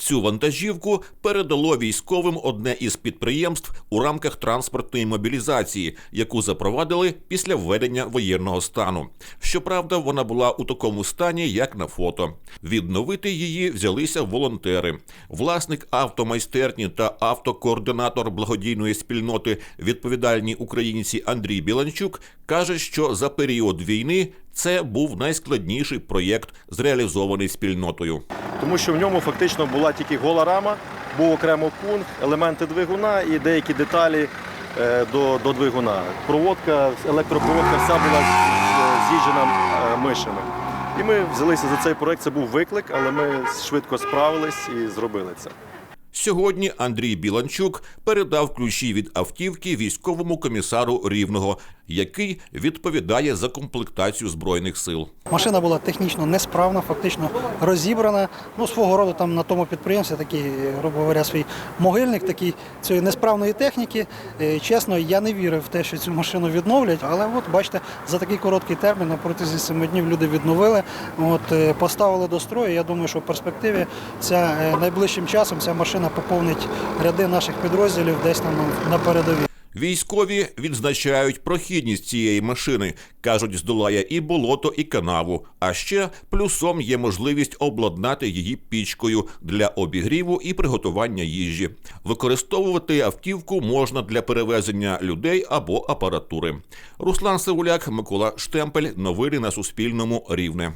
Цю вантажівку передало військовим одне із підприємств у рамках транспортної мобілізації, яку запровадили після введення воєнного стану. Щоправда, вона була у такому стані, як на фото. Відновити її взялися волонтери. Власник автомайстерні та автокоординатор благодійної спільноти відповідальні українці Андрій Біланчук каже, що за період війни це був найскладніший проєкт, зреалізований спільнотою. Тому що в ньому фактично була тільки гола рама, був окремо пункт, елементи двигуна і деякі деталі е, до, до двигуна. Проводка, електропроводка вся була з'їжджена е, мишами. І ми взялися за цей проект. Це був виклик, але ми швидко справились і зробили це. Сьогодні Андрій Біланчук передав ключі від автівки військовому комісару Рівного, який відповідає за комплектацію збройних сил. Машина була технічно несправна, фактично розібрана. Ну, свого роду там на тому підприємстві такий, грубо говоря, свій могильник такий цієї несправної техніки. Е, Чесно, я не вірив в те, що цю машину відновлять, але от бачите, за такий короткий термін на протязі семи днів люди відновили, от е, поставили до строю. Я думаю, що в перспективі ця е, найближчим часом ця машина поповнить ряди наших підрозділів десь там на передовій. Військові відзначають прохідність цієї машини. кажуть, здолає і болото, і канаву. А ще плюсом є можливість обладнати її пічкою для обігріву і приготування їжі. Використовувати автівку можна для перевезення людей або апаратури. Руслан Севуляк, Микола Штемпель. Новини на Суспільному. Рівне.